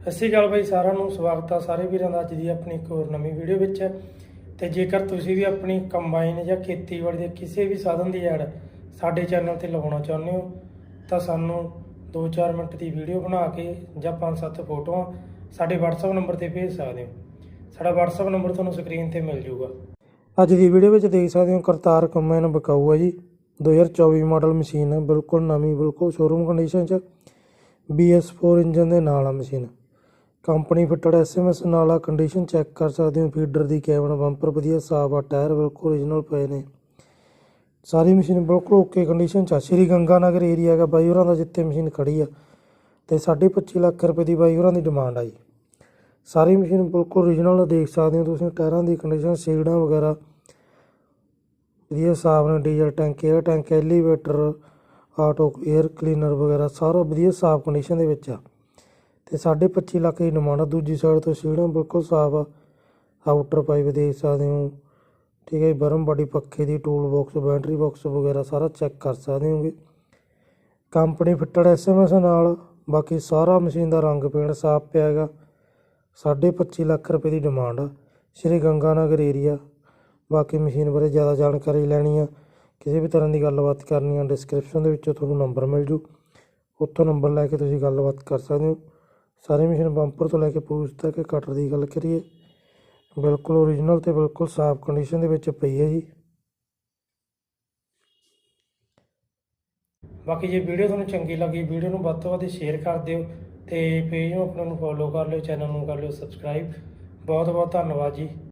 ਸਤਿ ਸ਼੍ਰੀ ਅਕਾਲ ਬਾਈ, ਸਾਰਿਆਂ ਨੂੰ ਸਵਾਗਤ ਆ ਸਾਰੇ ਵੀਰਾਂ ਦਾ ਅੱਜ ਦੀ ਆਪਣੀ ਇੱਕ ਹੋਰ ਨਵੀਂ ਵੀਡੀਓ ਵਿੱਚ। ਤੇ ਜੇਕਰ ਤੁਸੀਂ ਵੀ ਆਪਣੀ ਕੰਬਾਈਨ ਜਾਂ ਖੇਤੀਬਾੜੀ ਦੇ ਕਿਸੇ ਵੀ ਸਾਧਨ ਦੀ ਐਡ ਸਾਡੇ ਚੈਨਲ ਤੇ ਲਗਾਉਣਾ ਚਾਹੁੰਦੇ ਹੋ, ਤਾਂ ਸਾਨੂੰ 2-4 ਮਿੰਟ ਦੀ ਵੀਡੀਓ ਬਣਾ ਕੇ ਜਾਂ 5-7 ਫੋਟੋਆਂ ਸਾਡੇ WhatsApp ਨੰਬਰ ਤੇ ਭੇਜ ਸਕਦੇ ਹੋ। ਸਾਡਾ WhatsApp ਨੰਬਰ ਤੁਹਾਨੂੰ ਸਕਰੀਨ ਤੇ ਮਿਲ ਜਾਊਗਾ। ਅੱਜ ਦੀ ਵੀਡੀਓ ਵਿੱਚ ਦੇਖ ਸਕਦੇ ਹੋ ਕਰਤਾਰ ਕੰਬਾਈਨ ਬਕਾਊ ਹੈ ਜੀ। 2024 ਮਾਡਲ ਮਸ਼ੀਨ ਹੈ ਬਿਲਕੁਲ ਨਵੀਂ, ਬਿਲਕੁਲ ਸ਼ੋਰੂਮ ਕੰਡੀਸ਼ਨ 'ਚ। BS4 ਇੰਜਨ ਦੇ ਨਾਲ ਆ ਮਸ਼ੀਨ। ਕੰਪਨੀ ਫਿੱਟਡ ਐਸਐਮਐਸ ਨਾਲ ਆ ਕੰਡੀਸ਼ਨ ਚੈੱਕ ਕਰ ਸਕਦੇ ਹੋ। ਫੀਡਰ ਦੀ ਕੈਬਨ ਬੰਪਰ ਵਧੀਆ, ਸਾਫ਼ ਆ, ਟਾਇਰ ਬਿਲਕੁਲ ਓਰੀਜਨਲ ਪਏ ਨੇ। ਸਾਰੀ ਮਸ਼ੀਨ ਬਿਲਕੁਲ ਓਕੇ ਕੰਡੀਸ਼ਨ ਚ ਆ। ਸ਼੍ਰੀ ਗੰਗਾ ਨਗਰ ਏਰੀਆ ਹੈਗਾ, ਬਾਈ ਹੋਰਾਂ ਦਾ ਜਿੱਥੇ ਮਸ਼ੀਨ ਖੜੀ ਆ। ਤੇ 25.5 ਲੱਖ ਰੁਪਏ ਦੀ ਬਾਈ ਹੋਰਾਂ ਦੀ ਡਿਮਾਂਡ ਆ ਜੀ ਸਾਰੀ ਮਸ਼ੀਨ ਬਿਲਕੁਲ ਓਰੀਜਨਲ ਦੇਖ ਸਕਦੇ ਹੋ ਤੁਸੀਂ। ਟਾਇਰਾਂ ਦੀ ਕੰਡੀਸ਼ਨ ਸੀੜਾਂ ਵਗੈਰਾ ਵਧੀਆ, ਸਾਫ਼ ਨੇ। Diesel tank air tank elevator auto air cleaner ਵਗੈਰਾ, ਸਾਰਾ ਵਧੀਆ, ਸਾਫ਼ ਕੰਡੀਸ਼ਨ ਦੇ ਵਿੱਚ ਆ। ਤੇ 25 ਲੱਖ ਦੀ ਡਿਮਾਂਡ ਆ ਦੂਜੀ ਸਾਈਡ ਤੋਂ ਸੀੜਾਂ ਬਿਲਕੁਲ ਸਾਫ਼ ਆ। ਆਊਟਰ ਪਾਈਪ ਦੇਖ ਸਕਦੇ ਹੋ। ਠੀਕ ਹੈ ਜੀ, ਬਰਮ ਬਾਡੀ ਪੱਖੇ ਦੀ ਟੂਲ ਬਾਕਸ ਬੈਟਰੀ ਬਾਕਸ ਵਗੈਰਾ ਸਾਰਾ ਚੈੱਕ ਕਰ ਸਕਦੇ ਹੋਗੇ। ਕੰਪਨੀ ਫਿੱਟਡ ਐਸਐਮਐਸ ਨਾਲ ਬਾਕੀ ਸਾਰਾ ਮਸ਼ੀਨ ਦਾ ਰੰਗ ਪੇਂਟ ਸਾਫ਼ ਪਿਆ ਹੈਗਾ। 25 ਲੱਖ ਰੁਪਏ ਦੀ ਡਿਮਾਂਡ ਆ। ਸ਼੍ਰੀ ਗੰਗਾ ਨਗਰ ਏਰੀਆ ਬਾਕੀ ਮਸ਼ੀਨ ਬਾਰੇ ਜ਼ਿਆਦਾ ਜਾਣਕਾਰੀ ਲੈਣੀ ਆ। ਕਿਸੇ ਵੀ ਤਰ੍ਹਾਂ ਦੀ ਗੱਲਬਾਤ ਕਰਨੀ ਆ ਡਿਸਕ੍ਰਿਪਸ਼ਨ ਦੇ ਵਿੱਚੋਂ ਤੁਹਾਨੂੰ ਨੰਬਰ ਮਿਲ ਜੂ। ਉੱਥੋਂ ਨੰਬਰ ਲੈ ਕੇ ਤੁਸੀਂ ਗੱਲਬਾਤ ਕਰ ਸਕਦੇ ਹੋ। ਸਾਰੇ ਮਸ਼ੀਨ ਬੰਪਰ ਤੋਂ ਲੈ ਕੇ ਪੂਛ ਤੱਕ ਕਟਰ ਦੀ ਗੱਲ ਕਰੀਏ, ਬਿਲਕੁਲ ਓਰੀਜਨਲ ਤੇ ਬਿਲਕੁਲ ਸਾਫ਼ ਕੰਡੀਸ਼ਨ ਦੇ ਵਿੱਚ ਪਈ ਹੈ ਜੀ। ਬਾਕੀ ਜੇ ਵੀਡੀਓ ਤੁਹਾਨੂੰ ਚੰਗੀ ਲੱਗੀ, ਵੀਡੀਓ ਨੂੰ ਵੱਧ ਤੋਂ ਵੱਧ ਸ਼ੇਅਰ ਕਰ ਦਿਓ ਤੇ ਪੇਜ ਨੂੰ ਆਪਣੇ ਨੂੰ ਫੋਲੋ ਕਰ ਲਿਓ ਚੈਨਲ ਨੂੰ ਕਰ ਲਿਓ ਸਬਸਕ੍ਰਾਈਬ ਬਹੁਤ ਬਹੁਤ ਧੰਨਵਾਦ ਜੀ।